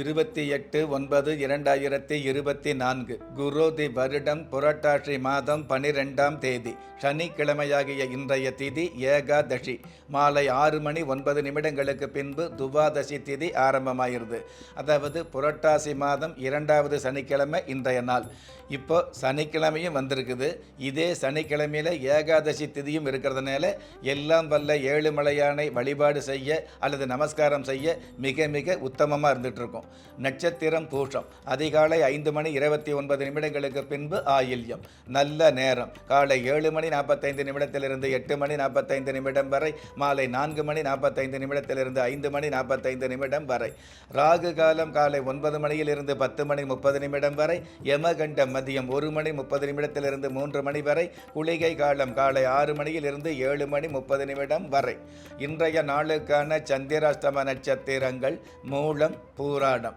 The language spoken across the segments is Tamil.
இருபத்தி எட்டு ஒன்பது இரண்டாயிரத்தி இருபத்தி நான்கு குரோதி வருடம் புரட்டாசி மாதம் பனிரெண்டாம் தேதி சனிக்கிழமையாகிய இன்றைய திதி ஏகாதசி மாலை ஆறு மணி ஒன்பது நிமிடங்களுக்கு பின்பு துவாதசி திதி ஆரம்பமாயிருது அதாவது புரட்டாசி மாதம் இரண்டாவது சனிக்கிழமை இன்றைய நாள். இப்போ சனிக்கிழமையும் வந்திருக்குது. இதே சனிக்கிழமையில ஏகாதசி திதியும் இருக்கிறதுனால எல்லாம் வல்ல ஏழுமலையானை வழிபாடு செய்ய அல்லது நமஸ்காரம் செய்ய மிக மிக உத்தமமாக இருந்துட்டு இருக்கும் நட்சத்திரம் பூஷம் அதிகாலை ஐந்து மணி இருபத்தி ஒன்பது நிமிடங்களுக்கு பின்பு ஆயில்யம். நல்ல நேரம். காலை ஏழு மணி நாற்பத்தைந்து நிமிடத்திலிருந்து எட்டு மணி நாற்பத்தைந்து நிமிடம் வரை மாலை நான்கு மணி நாற்பத்தைந்து நிமிடத்திலிருந்து ஐந்து மணி நாற்பத்தைந்து நிமிடம் வரை. ராகு காலம் காலை ஒன்பது மணியிலிருந்து பத்து மணி முப்பது நிமிடம் வரை யமகண்ட மதியம் ஒரு மணி முப்பது நிமிடத்திலிருந்து மூன்று மணி வரை குளிகை காலம் காலை ஆறு மணியிலிருந்து ஏழு மணி முப்பது நிமிடம் வரை. இன்றைய நாளுக்கான சந்திராஷ்டம நட்சத்திரங்கள் மூலம் பூராடம்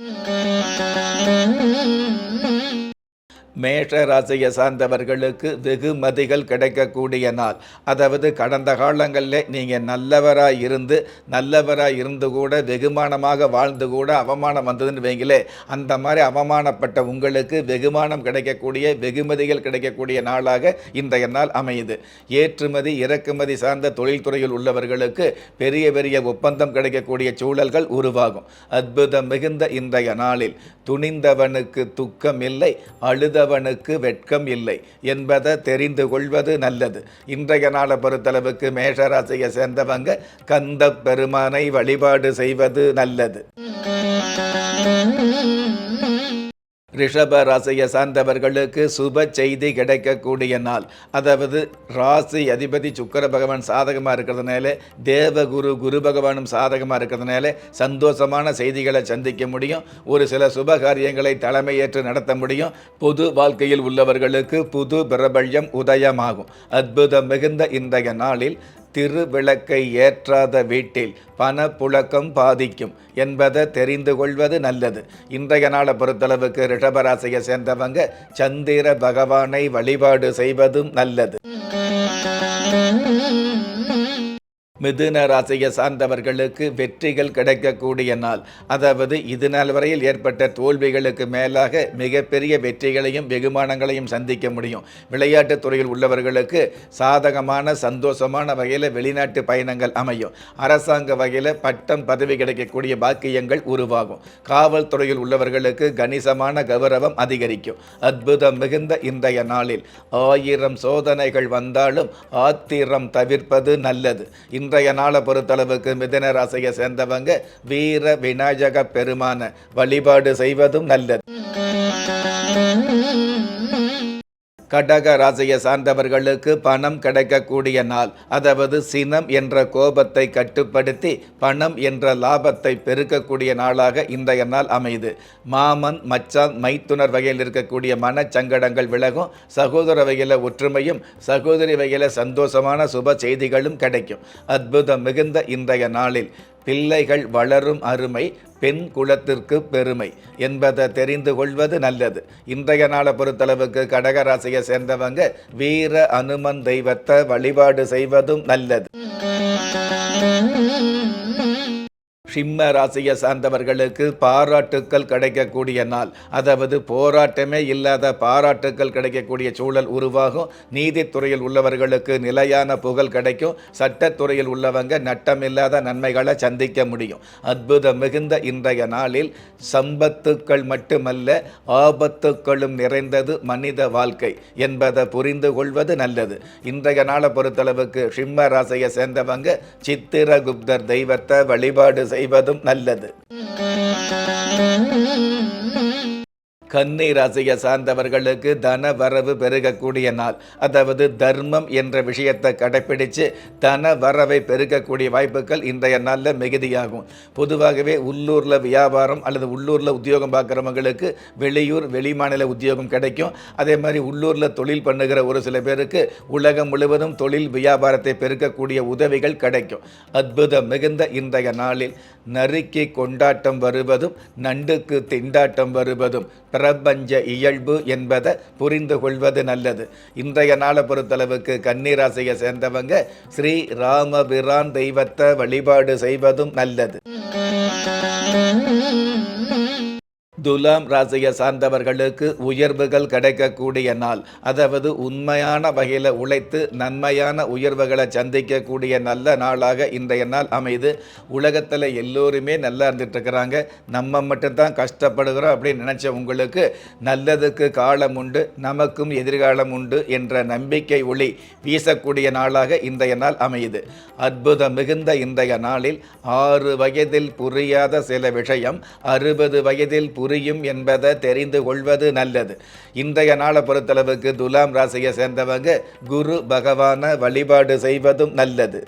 Mm-hmm. மேஷ ராசியை சார்ந்தவர்களுக்கு வெகுமதிகள் கிடைக்கக்கூடிய நாள். அதாவது கடந்த காலங்களில் நீங்கள் நல்லவராக இருந்து நல்லவராக இருந்து கூட வெகுமானமாக வாழ்ந்து கூட அவமானம் வந்ததுன்னு வைங்களே அந்த மாதிரி அவமானப்பட்ட உங்களுக்கு வெகுமானம் கிடைக்கக்கூடிய வெகுமதிகள் கிடைக்கக்கூடிய நாளாக இன்றைய நாள் அமையுது. ஏற்றுமதி இறக்குமதி சார்ந்த தொழில்துறையில் உள்ளவர்களுக்கு பெரிய பெரிய ஒப்பந்தம் கிடைக்கக்கூடிய சூழல்கள் உருவாகும். அற்புதம் மிகுந்த இன்றைய நாளில். துணிந்தவனுக்கு துக்கம் இல்லை அழுதவனுக்கு வெட்கம் இல்லை என்பதை தெரிந்து கொள்வது நல்லது. இன்றைய நாளை பொறுத்தளவுக்கு மேஷராசியை சேர்ந்தவங்க கந்த பெருமானை வழிபாடு செய்வது நல்லது. ரிஷப ராசியை சார்ந்தவர்களுக்கு சுப செய்தி கிடைக்கக்கூடிய நாள். அதாவது ராசி அதிபதி சுக்கர பகவான் சாதகமாக இருக்கிறதுனால தேவகுரு குரு பகவானும் சாதகமாக இருக்கிறதுனால சந்தோஷமான செய்திகளை சந்திக்க முடியும். ஒரு சில சுப காரியங்களை தலைமையேற்று நடத்த முடியும். பொது வாழ்க்கையில் உள்ளவர்களுக்கு புது பிரபல்யம் உதயமாகும். அற்புதம் மிகுந்த இன்றைய நாளில் திருவிளக்கை ஏற்றாத வீட்டில் பணப்புழக்கம் பாதிக்கும் என்பதை தெரிந்து கொள்வது நல்லது. இன்றைய நாளை பொறுத்தளவுக்கு ரிஷபராசியை சேர்ந்தவங்க சந்திர பகவானை வழிபாடு செய்வதும் நல்லது. மிதுன ராசியை சார்ந்தவர்களுக்கு வெற்றிகள் கிடைக்கக்கூடிய நாள். அதாவது இது நாள் வரையில் ஏற்பட்ட தோல்விகளுக்கு மேலாக மிகப்பெரிய வெற்றிகளையும் வெகுமானங்களையும் சந்திக்க முடியும். விளையாட்டுத் துறையில் உள்ளவர்களுக்கு சாதகமான சந்தோஷமான வகையில் வெளிநாட்டு பயணங்கள் அமையும். அரசாங்க வகையில் பட்டம் பதவி கிடைக்கக்கூடிய பாக்கியங்கள் உருவாகும். காவல்துறையில் உள்ளவர்களுக்கு கணிசமான கௌரவம் அதிகரிக்கும். அற்புதம் மிகுந்த இன்றைய நாளில் ஆயிரம் சோதனைகள் வந்தாலும் ஆத்திரம் தவிர்ப்பது நல்லது. இன்றைய நாளை பொறுத்தளவுக்கு மிதன ராசியை சேர்ந்தவங்க வீர விநாயக பெருமான வழிபாடு செய்வதும் நல்லது. கடக ராசியை சார்ந்தவர்களுக்கு பணம் கிடைக்கக்கூடிய நாள் அதாவது சினம் என்ற கோபத்தை கட்டுப்படுத்தி பணம் என்ற லாபத்தை பெருக்கக்கூடிய நாளாக இன்றைய நாள் அமையுது. மாமன் மச்சான் மைத்துனர் வகையில் இருக்கக்கூடிய மனச்சங்கடங்கள் விலகும். சகோதர வகையில் ஒற்றுமையும் சகோதரி வகையில் சந்தோஷமான சுப செய்திகளும் கிடைக்கும். அற்புதம் மிகுந்த இன்றைய நாளில். பிள்ளைகள் வளரும் அருமை பெண் குலத்திற்கு பெருமை என்பதை தெரிந்து கொள்வது நல்லது. இன்றைய நாளை பொறுத்தளவுக்கு கடகராசியை சேர்ந்தவங்க வீர அனுமன் தெய்வத்தை வழிபாடு செய்வதும் நல்லது. சிம்ம ராசியை சார்ந்தவர்களுக்கு பாராட்டுக்கள் கிடைக்கக்கூடிய நாள். அதாவது போராட்டமே இல்லாத பாராட்டுக்கள் கிடைக்கக்கூடிய சூழல் உருவாகும். நீதித்துறையில் உள்ளவர்களுக்கு நிலையான புகழ் கிடைக்கும். சட்டத்துறையில் உள்ளவங்க நட்டமில்லாத நன்மைகளை சந்திக்க முடியும். அற்புதம் மிகுந்த இன்றைய நாளில் சம்பத்துக்கள் மட்டுமல்ல ஆபத்துக்களும் நிறைந்தது மனித வாழ்க்கை என்பதை புரிந்து கொள்வது நல்லது. இன்றைய நாளை பொறுத்தளவுக்கு சிம்ம ராசியை சேர்ந்தவங்க சித்திரகுப்தர் தெய்வத்தை வழிபாடு செய்வதும் நல்லது. கன்னி ராசியை சார்ந்தவர்களுக்கு தன வரவு பெருகக்கூடிய நாள். அதாவது தர்மம் என்ற விஷயத்தை கடைப்பிடித்து தன வரவை பெருகக்கூடிய வாய்ப்புகள் இன்றைய நாளில் மிகுதியாகும். பொதுவாகவே உள்ளூரில் வியாபாரம் அல்லது உள்ளூரில் உத்தியோகம் பார்க்குறவங்களுக்கு வெளியூர் வெளிமாநில உத்தியோகம் கிடைக்கும். அதே மாதிரி உள்ளூரில் தொழில் பண்ணுகிற ஒரு சில பேருக்கு உலகம் முழுவதும் தொழில் வியாபாரத்தை பெருக்கக்கூடிய உதவிகள் கிடைக்கும். அற்புதம் மிகுந்த இன்றைய நாளில் நறுக்கி கொண்டாட்டம் வருவதும் நண்டுக்கு திண்டாட்டம் வருவதும் பிரபஞ்ச இயல்பு என்பதை புரிந்து கொள்வது நல்லது. இன்றைய நாளை பொறுத்தளவுக்கு கன்னிராசியை சேர்ந்தவங்க ஸ்ரீ ராமபிரான் தெய்வத்தை வழிபாடு செய்வதும் நல்லது. துலாம் ராசியை சார்ந்தவர்களுக்கு உயர்வுகள் கிடைக்கக்கூடிய நாள். அதாவது உண்மையான வகையில் உழைத்து நன்மையான உயர்வுகளை சந்திக்கக்கூடிய நல்ல நாளாக இன்றைய நாள் அமைது உலகத்தில் எல்லோருமே நல்லா இருந்துட்டுருக்கிறாங்க. நம்ம மட்டும்தான் கஷ்டப்படுகிறோம் அப்படின்னு நினச்ச உங்களுக்கு நல்லதுக்கு காலம் உண்டு நமக்கும் எதிர்காலம் உண்டு என்ற நம்பிக்கை ஒளி வீசக்கூடிய நாளாக இன்றைய நாள் அமையுது. அற்புதம் மிகுந்த இன்றைய நாளில் ஆறு வயதில் புரியாத சில விஷயம் அறுபது வயதில் புரியும் என்பதை தெரிந்து கொள்வது நல்லது. இன்றைய நாளை பொறுத்தளவுக்கு துலாம் ராசியை சேர்ந்தவங்க குரு பகவான வழிபாடு செய்வதும் நல்லது.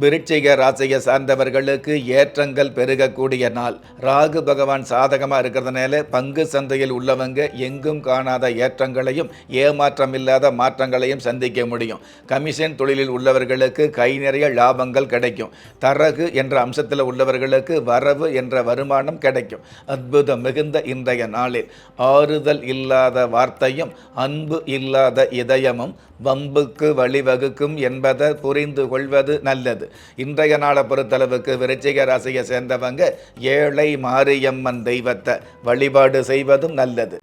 விருட்சிக ராசியை சார்ந்தவர்களுக்கு ஏற்றங்கள் பெருகக்கூடிய நாள். ராகு பகவான் சாதகமாக இருக்கிறதுனால பங்கு சந்தையில் உள்ளவங்க எங்கும் காணாத ஏற்றங்களையும் ஏமாற்றம் இல்லாத மாற்றங்களையும் சந்திக்க முடியும். கமிஷன் தொழிலில் உள்ளவர்களுக்கு கை நிறைய லாபங்கள் கிடைக்கும். தரகு என்ற அம்சத்தில் உள்ளவர்களுக்கு வரவு என்ற வருமானம் கிடைக்கும். அற்புதம் மிகுந்த இன்றைய நாளில். ஆறுதல் இல்லாத வார்த்தையும் அன்பு இல்லாத இதயமும் வம்புக்கு வழிவகுக்கும் என்பதை புரிந்து கொள்வது நல்லது. இன்றைய நாளை பொறுத்தளவுக்கு விருச்சிக ராசியை சேர்ந்தவங்க ஏழை மாரியம்மன் தெய்வத்தை வழிபாடு செய்வதும் நல்லது.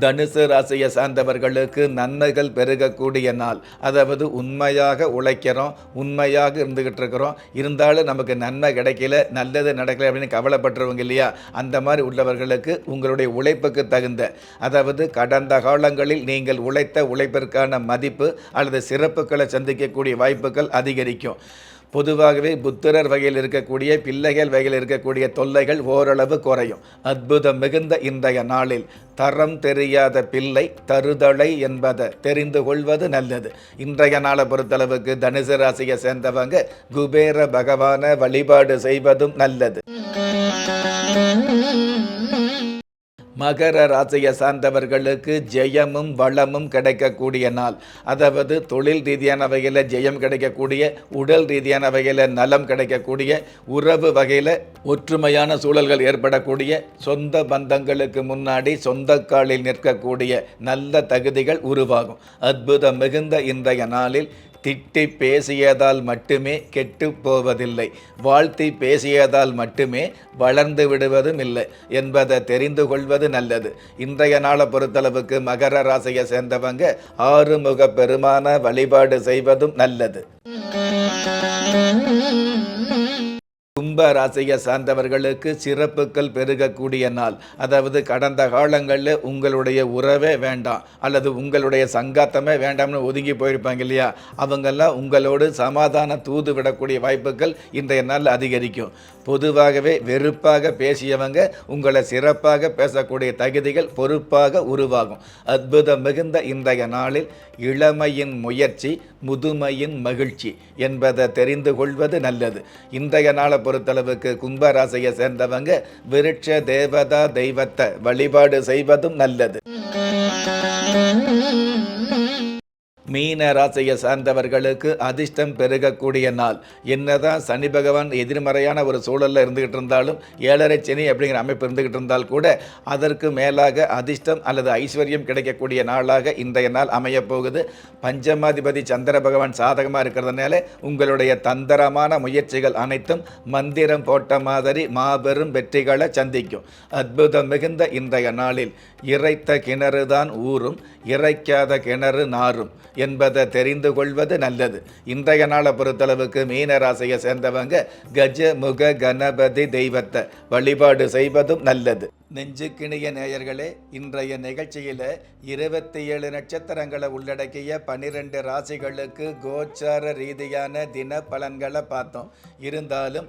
தனுசு ராசியை சார்ந்தவர்களுக்கு நன்மைகள் பெருகக்கூடிய நாள். அதாவது உண்மையாக உழைக்கிறோம் உண்மையாக இருந்துக்கிட்டு இருக்கிறோம். இருந்தாலும் நமக்கு நன்மை கிடைக்கல நல்லது நடக்கல அப்படின்னு கவலைப்பட்டுருவங்க இல்லையா? அந்த மாதிரி உள்ளவர்களுக்கு உங்களுடைய உழைப்புக்கு தகுந்த அதாவது கடந்த காலங்களில் நீங்கள் உழைத்த உழைப்பிற்கான மதிப்பு அல்லது சிறப்புகளை சந்திக்கக்கூடிய வாய்ப்புகள் அதிகரிக்கும். பொதுவாகவே புத்திரர் வகையில் இருக்கக்கூடிய பிள்ளைகள் வகையில் இருக்கக்கூடிய தொல்லைகள் ஓரளவு குறையும். அற்புதம் மிகுந்த இன்றைய நாளில் தரம் தெரியாத பிள்ளை தருதலை என்பதை தெரிந்து கொள்வது நல்லது. இன்றைய நாளை பொறுத்தளவுக்கு தனுசு ராசியை சேர்ந்தவங்க குபேர பகவான வழிபாடு செய்வதும் நல்லது. மகர ராசியை சார்ந்தவர்களுக்கு ஜெயமும் வளமும் கிடைக்கக்கூடிய நாள். அதாவது தொழில் ரீதியான வகையில் ஜெயம் கிடைக்கக்கூடிய உடல் ரீதியான வகையில் நலம் கிடைக்கக்கூடிய உறவு வகையில் ஒற்றுமையான சூழல்கள் ஏற்படக்கூடிய சொந்த பந்தங்களுக்கு முன்னாடி சொந்த காலில் நிற்கக்கூடிய நல்ல தகுதிகள் உருவாகும். அற்புதம் மிகுந்த இன்றைய நாளில் திட்டி பேசியதால் மட்டுமே கெட்டு போவதில்லை. வாழ்த்தி பேசியதால் மட்டுமே வளர்ந்து விடுவதும் இல்லை என்பதை தெரிந்து கொள்வது நல்லது. இன்றைய நாளை பொறுத்தளவுக்கு மகர ராசியை சேர்ந்தவங்க ஆறுமுக பெருமான வழிபாடு செய்வதும் நல்லது. கும்ப ராசியை சார்ந்தவர்களுக்கு சிறப்புகள் பெருகக்கூடிய நாள். அதாவது கடந்த காலங்களில் உங்களுடைய உறவே வேண்டாம் அல்லது உங்களுடைய சங்காத்தமே வேண்டாம்னு ஒதுங்கி போயிருப்பாங்க இல்லையா? அவங்கெல்லாம் உங்களோடு சமாதான தூது விடக்கூடிய வாய்ப்புகள் இன்றைய நாள் அதிகரிக்கும். பொதுவாகவே வெறுப்பாக பேசியவங்க உங்களை சிறப்பாக பேசக்கூடிய தகுதிகள் பொறுப்பாக உருவாகும். அற்புதம் மிகுந்த இன்றைய நாளில் இளமையின் முயற்சி முதுமையின் மகிழ்ச்சி என்பதை தெரிந்து கொள்வது நல்லது. இன்றைய நாளை பொறுத்தளவுக்கு கும்பராசியை சேர்ந்தவங்க விருட்ச தேவதா தெய்வத்தை வழிபாடு செய்வதும் நல்லது. மீன ராசியை சார்ந்தவர்களுக்கு அதிர்ஷ்டம் பெருகக்கூடிய நாள். என்னதான் சனி பகவான் எதிர்மறையான ஒரு சூழலில் இருந்துகிட்டு இருந்தாலும் ஏழரை சனி அப்படிங்கிற அமைப்பு இருந்துகிட்டு இருந்தால் கூட அதற்கு மேலாக அதிர்ஷ்டம் அல்லது ஐஸ்வர்யம் கிடைக்கக்கூடிய நாளாக இன்றைய நாள் அமையப்போகுது பஞ்சமாதிபதி சந்திர பகவான் சாதகமாக இருக்கிறதுனால உங்களுடைய தந்திரமான முயற்சிகள் அனைத்தும் மந்திரம் போட்ட மாதிரி மாபெரும் வெற்றிகளை சந்திக்கும். அற்புதம் மிகுந்த இன்றைய நாளில் இறைத்த கிணறு தான் ஊறும் இறைக்காத கிணறு நாறும் என்பதை தெரிந்து கொள்வது நல்லது. இன்றைய நாளை பொறுத்தளவுக்கு மீன ராசியை சேர்ந்தவங்க கஜ முக கணபதி தெய்வத்தை வழிபாடு செய்வதும் நல்லது. நெஞ்சுக்கிணிய நேயர்களே இன்றைய நிகழ்ச்சியில் இருபத்தி ஏழு நட்சத்திரங்களை உள்ளடக்கிய பன்னிரெண்டு ராசிகளுக்கு கோச்சார ரீதியான தின பலன்களை பார்த்தோம். இருந்தாலும்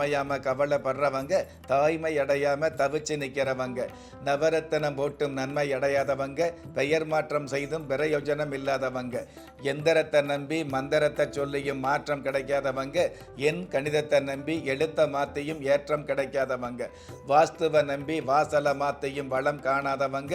அமையாமல் கவலைப்படுறவங்க தாய்மை அடையாமல் தவிச்சு நிற்கிறவங்க நவரத்தனம் போட்டும் நன்மை அடையாதவங்க பெயர் மாற்றம் செய்தும் பிரயோஜனம் இல்லாதவங்க. எந்திரத்தை நம்பி மந்திரத்தை சொல்லியும் மாற்றம் கிடைக்காதவங்க என் கணிதத்தை நம்பி எழுத்த மாற்றியும் ஏற்றம் கிடைக்காதவங்க. வாஸ்துவை நம்பி வாசலை மாற்றியும் வளம் காணாதவங்க